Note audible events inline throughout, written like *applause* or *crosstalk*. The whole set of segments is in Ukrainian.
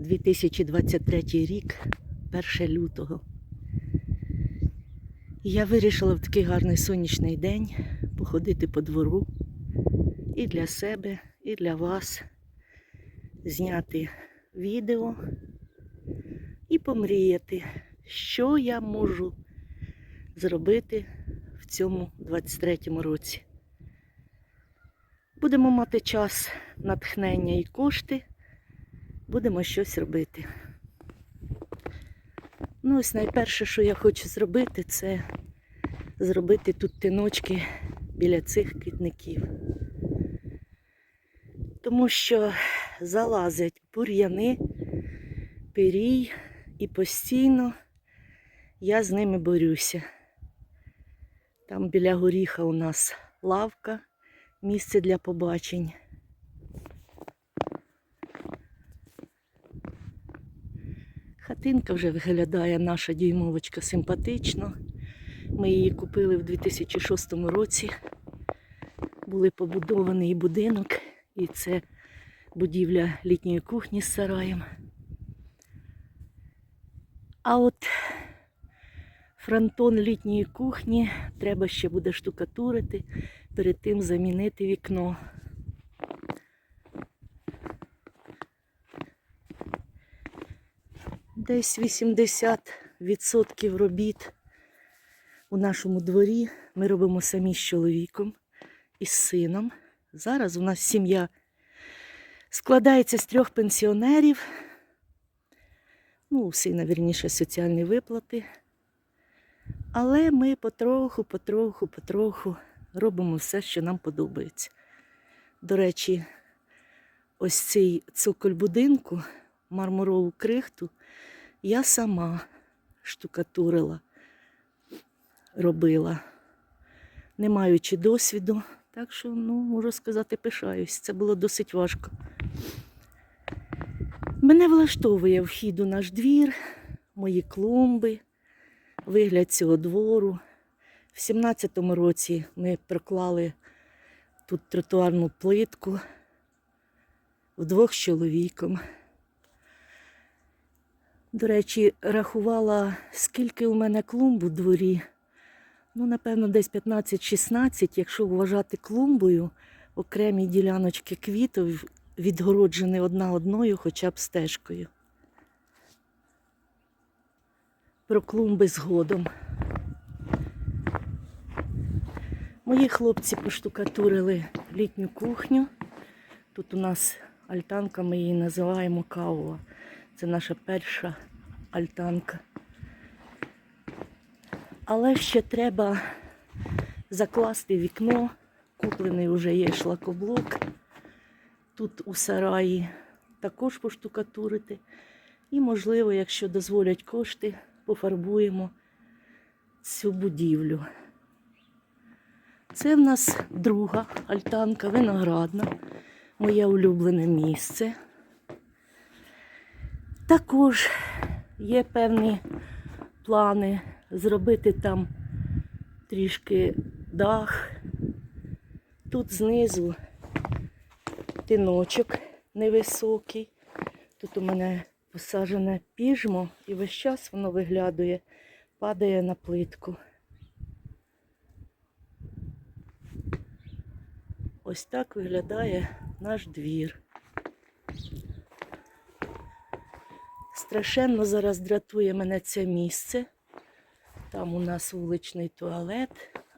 2023 рік, 1 лютого. І я вирішила в такий гарний сонячний день походити по двору і для себе, і для вас зняти відео і помріяти, що я можу зробити в цьому 23-му році. Будемо мати час, натхнення і кошти, будемо щось робити. Ну, ось найперше, що я хочу зробити, це зробити тут тиночки біля цих квітників. Тому що залазять бур'яни, пирій, і постійно я з ними борюся. Там біля горіха у нас лавка, місце для побачень. Хатинка вже виглядає наша дюймовочка симпатично. Ми її купили в 2006 році. Були побудований будинок, і це будівля літньої кухні з сараєм. А от фронтон літньої кухні треба ще буде штукатурити, перед тим замінити вікно. Десь 80% робіт у нашому дворі ми робимо самі з чоловіком і з сином. Зараз у нас сім'я складається з трьох пенсіонерів. Ну, у сина, соціальні виплати. Але ми потроху, потроху, потроху робимо все, що нам подобається. До речі, ось цей цоколь будинку, мармурову крихту, я сама штукатурила, робила, не маючи досвіду. Так що, ну, можу сказати, пишаюсь. Це було досить важко. Мене влаштовує вхід у наш двір, мої клумби, вигляд цього двору. В 17-му році ми проклали тут тротуарну плитку вдвох з чоловіком. До речі, рахувала, скільки у мене клумб у дворі. Ну, напевно, десь 15-16, якщо вважати клумбою, окремі діляночки квітів відгороджені одна одною хоча б стежкою. Про клумби згодом. Мої хлопці поштукатурили літню кухню. Тут у нас альтанка, ми її називаємо кавова. Це наша перша альтанка. Але ще треба закласти вікно. Куплений вже є шлакоблок. Тут у сараї також поштукатурити. І, можливо, якщо дозволять кошти, пофарбуємо цю будівлю. Це в нас друга альтанка, виноградна, моє улюблене місце. Також є певні плани зробити там трішки дах. Тут знизу тиночок невисокий. Тут у мене посаджене піжмо і весь час воно виглядує, падає на плитку. Ось так виглядає наш двір. Страшенно зараз дратує мене це місце. Там у нас вуличний туалет,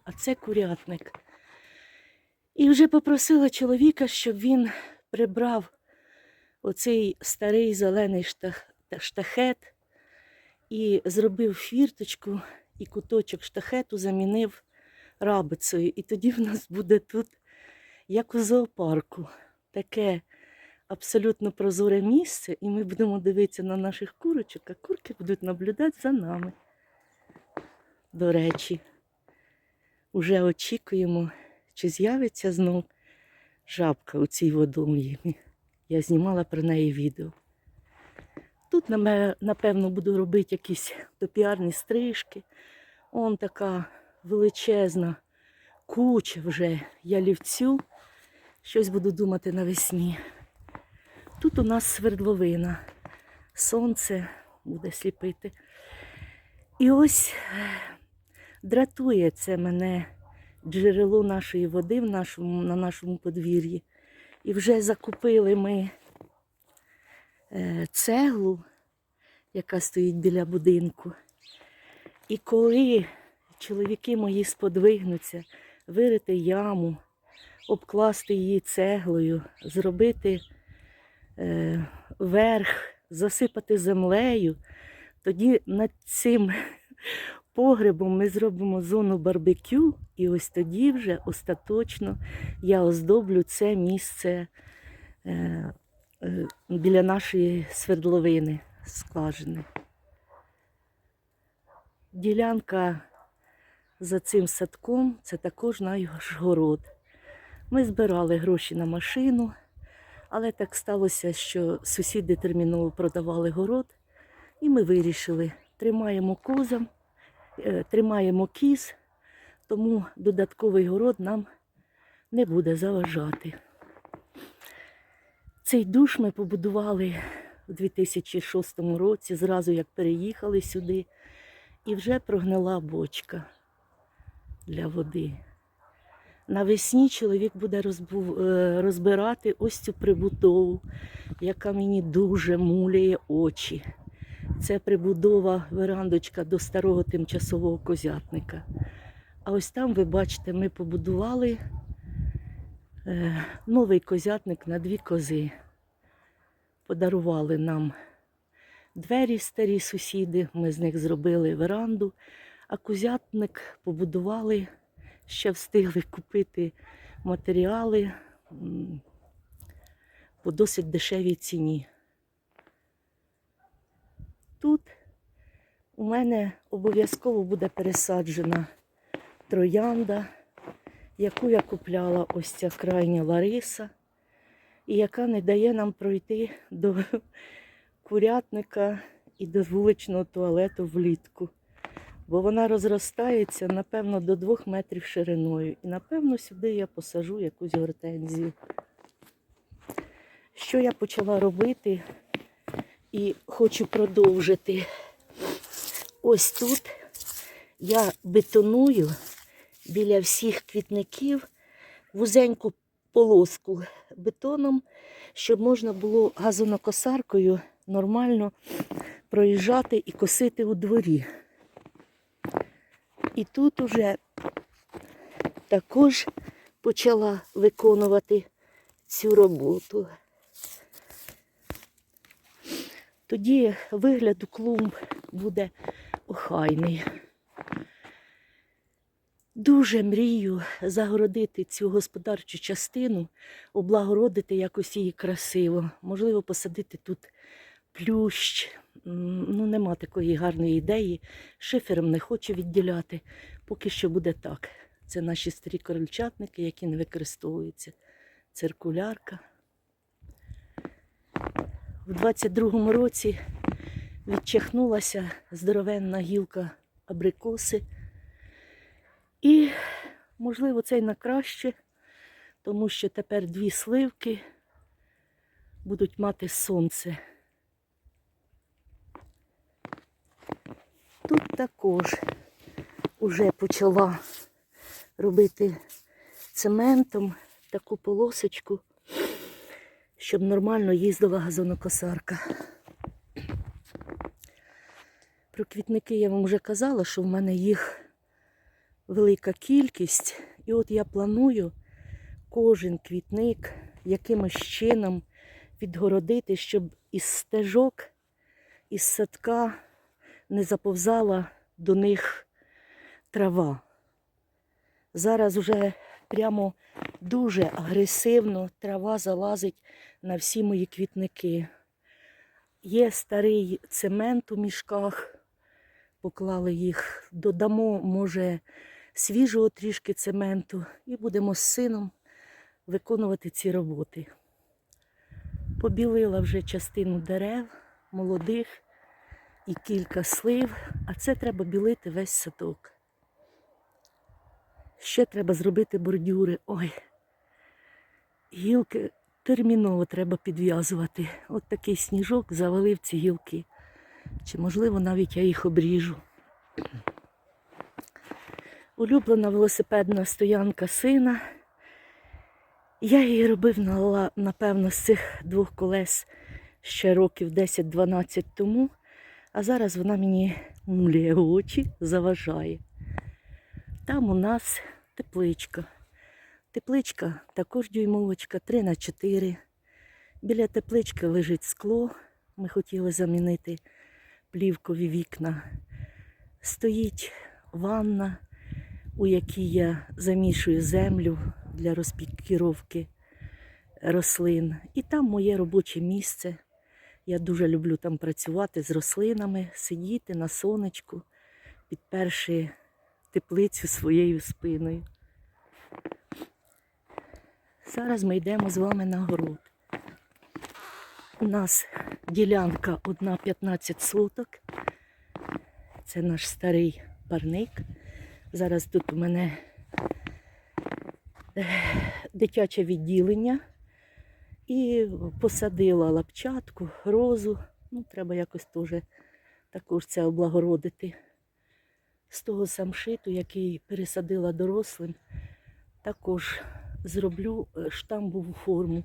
а це курятник. І вже попросила чоловіка, щоб він прибрав оцей старий зелений штах... штахет і зробив фірточку і куточок штахету замінив рабицею. І тоді в нас буде тут, як у зоопарку, таке абсолютно прозоре місце, і ми будемо дивитися на наших курочок, а курки будуть наблюдати за нами. До речі, уже очікуємо, чи з'явиться знов жабка у цій водоймі. Я знімала про неї відео. Тут, напевно, буду робити якісь топіарні стрижки. Он така величезна куча вже ялівцю. Щось буду думати навесні. Тут у нас свердловина. сонце буде сліпити. І ось е, дратує це мене джерело нашої води в нашому, на нашому подвір'ї. І вже закупили ми е, цеглу, яка стоїть біля будинку. І коли чоловіки мої сподвигнуться, вирити яму, обкласти її цеглою, зробити верх, засипати землею, тоді над цим *laughs* погребом ми зробимо зону барбекю, і ось тоді вже остаточно я оздоблю це місце е, е, біля нашої свердловини скважини. Ділянка за цим садком це також наш город. Ми збирали гроші на машину, але так сталося, що сусіди терміново продавали город, і ми вирішили, тримаємо козам, е, тримаємо кіз, тому додатковий город нам не буде заважати. Цей душ ми побудували у 2006 році, зразу як переїхали сюди, і вже прогнила бочка для води. Навесні чоловік буде е, розбирати ось цю прибудову, яка мені дуже муляє очі. Це прибудова верандочка до старого тимчасового козятника. А ось там, ви бачите, ми побудували е, новий козятник на дві кози. Подарували нам двері старі сусіди, ми з них зробили веранду, а козятник побудували, ще встигли купити матеріали по досить дешевій ціні. Тут у мене обов'язково буде пересаджена троянда, яку я купляла ось ця крайня Лариса, і яка не дає нам пройти до курятника і до вуличного туалету влітку. Бо вона розростається, напевно, до двох метрів шириною. І, напевно, сюди я посажу якусь гортензію. Що я почала робити і хочу продовжити. Ось тут я бетоную біля всіх квітників вузеньку полоску бетоном, щоб можна було газонокосаркою нормально проїжджати і косити у дворі. І тут уже також почала виконувати цю роботу. Тоді вигляд у клумб буде охайний. Дуже мрію загородити цю господарчу частину, облагородити якось її красиво. Можливо, посадити тут плющ. Ну, нема такої гарної ідеї. Шифером не хочу відділяти. Поки що буде так. Це наші старі корольчатники, які не використовуються. Циркулярка. У 22-му році відчахнулася здоровенна гілка абрикоси. І, можливо, це й на краще, тому що тепер дві сливки будуть мати сонце. Тут також уже почала робити цементом таку полосочку, щоб нормально їздила газонокосарка. Про квітники я вам вже казала, що в мене їх велика кількість. І от я планую кожен квітник якимось чином відгородити, щоб із стежок, із садка не заповзала до них трава. Зараз вже прямо дуже агресивно трава залазить на всі мої квітники. Є старий цемент у мішках, поклали їх, додамо, може, свіжого трішки цементу і будемо з сином виконувати ці роботи. Побілила вже частину дерев, молодих і кілька слив, а це треба білити весь садок. Ще треба зробити бордюри. Ой, гілки терміново треба підв'язувати. От такий сніжок завалив ці гілки. Чи можливо навіть я їх обріжу. Улюблена велосипедна стоянка сина. Я її робив, напевно, з цих двох колес ще років 10-12 тому, а зараз вона мені муляє очі, заважає. Там у нас тепличка. Тепличка також дюймовочка 3 на 4. Біля теплички лежить скло. Ми хотіли замінити плівкові вікна. Стоїть ванна, у якій я замішую землю для розпікіровки рослин. І там моє робоче місце. Я дуже люблю там працювати з рослинами, сидіти на сонечку, підперши теплицю своєю спиною. Зараз ми йдемо з вами на город. У нас ділянка одна 15 соток. Це наш старий парник. Зараз тут у мене е, дитяче відділення. І посадила лапчатку, розу. Ну, треба якось теж також це облагородити. З того самшиту, який пересадила дорослим, також зроблю е, штамбову форму,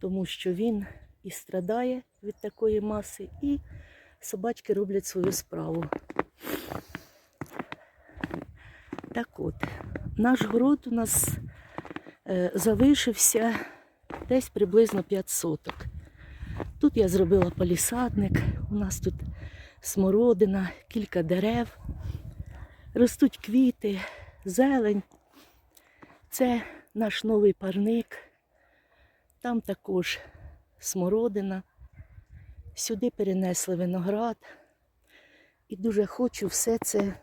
тому що він і страдає від такої маси, і собачки роблять свою справу. Так от, наш город у нас е, залишився десь приблизно 5 соток. Тут я зробила палісадник, у нас тут смородина, кілька дерев, ростуть квіти, зелень. Це наш новий парник. Там також смородина. Сюди перенесли виноград. І дуже хочу все це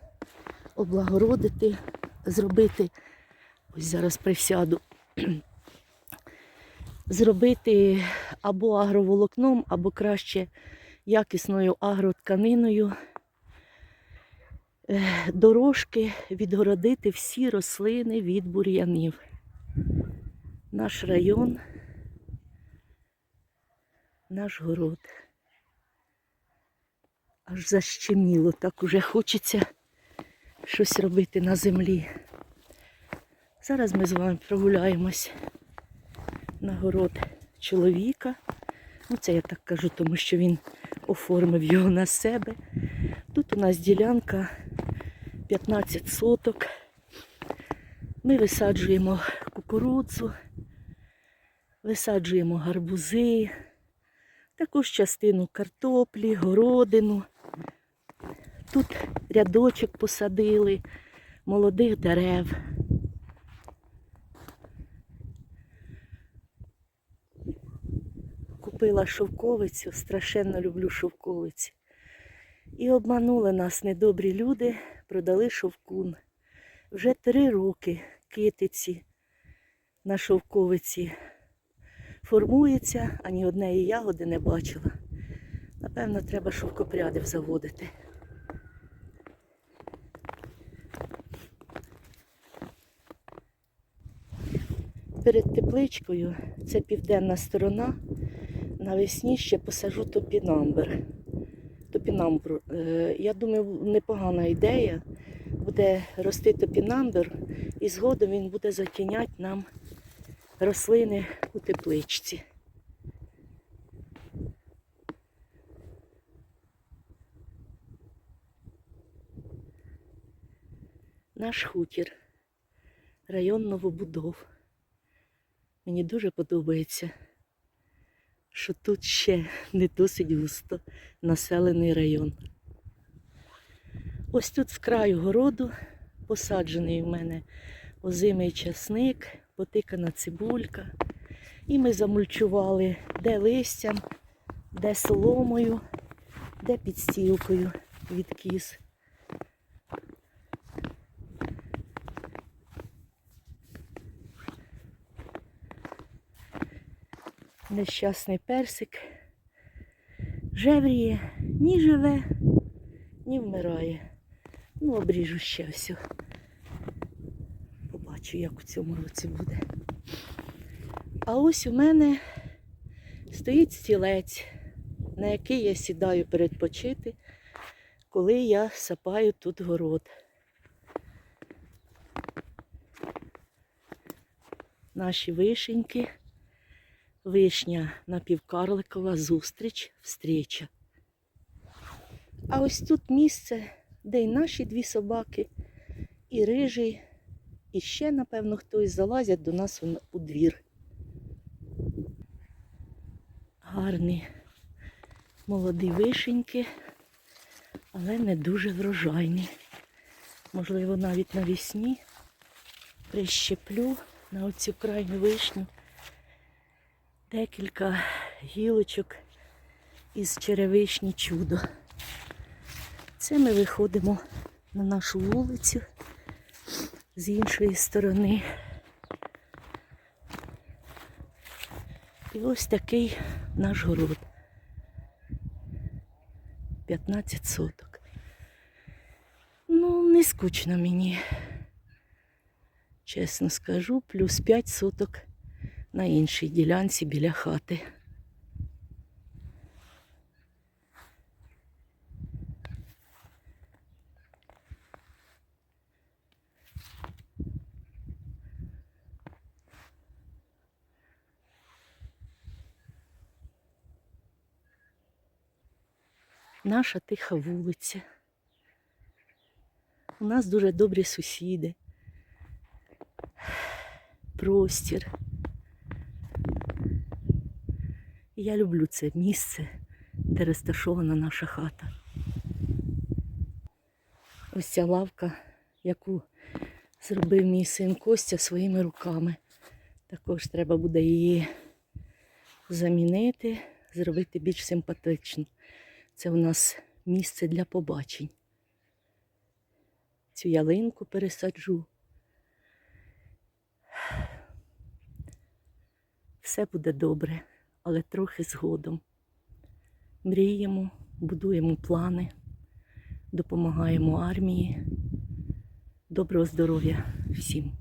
облагородити, зробити. Ось зараз присяду. Зробити або агроволокном, або краще якісною агротканиною. Е, Дорожки відгородити всі рослини від бур'янів. Наш район, наш город. Аж защеміло, так уже хочеться щось робити на землі. Зараз ми з вами прогуляємось на город чоловіка. Ну, це я так кажу, тому що він оформив його на себе. Тут у нас ділянка 15 соток. Ми висаджуємо кукурудзу, висаджуємо гарбузи, також частину картоплі, городину. Тут рядочок посадили, молодих дерев. Купила шовковицю, страшенно люблю шовковиці. І обманули нас недобрі люди, продали шовкун. Вже три роки китиці на шовковиці формується, ані однієї ягоди не бачила. Напевно, треба шовкопрядів заводити. Перед тепличкою це південна сторона. Навесні ще посажу топінамбр. Топінамбру. Е, Я думаю, непогана ідея. Буде рости топінамбр, і згодом він буде затіняти нам рослини у тепличці. Наш хутір, район новобудов. Мені дуже подобається, що тут ще не досить густо населений район. Ось тут з краю городу посаджений у мене озимий часник, потикана цибулька. І ми замульчували де листям, де соломою, де підстілкою від кіз. Нещасний персик жевріє, ні живе, ні вмирає. Ну, обріжу ще все. Побачу, як у цьому році буде. А ось у мене Стоїть стілець, на який я сідаю передпочити, коли я сапаю тут город. Наші вишеньки, вишня напівкарликова, зустріч, встріча. А ось тут місце, де й наші дві собаки, і рижий, і ще, напевно, хтось залазять до нас у- двір. Гарні молоді вишеньки, але не дуже врожайні. Можливо, навіть навесні прищеплю на оцю крайню вишню декілька гілочок із черевишні чудо. Це ми виходимо на нашу вулицю з іншої сторони. І ось такий наш город. 15 соток. Ну, не скучно мені. Чесно скажу, плюс 5 соток на іншій ділянці біля хати. Наша тиха вулиця. У нас дуже добрі сусіди. Простір. І Я люблю це місце, де розташована наша хата. Ось ця лавка, яку зробив мій син Костя своїми руками. Також треба буде її замінити, зробити більш симпатично. Це у нас місце для побачень. Цю ялинку пересаджу. Все буде добре, але трохи згодом. Мріємо, будуємо плани, допомагаємо армії. Доброго здоров'я всім!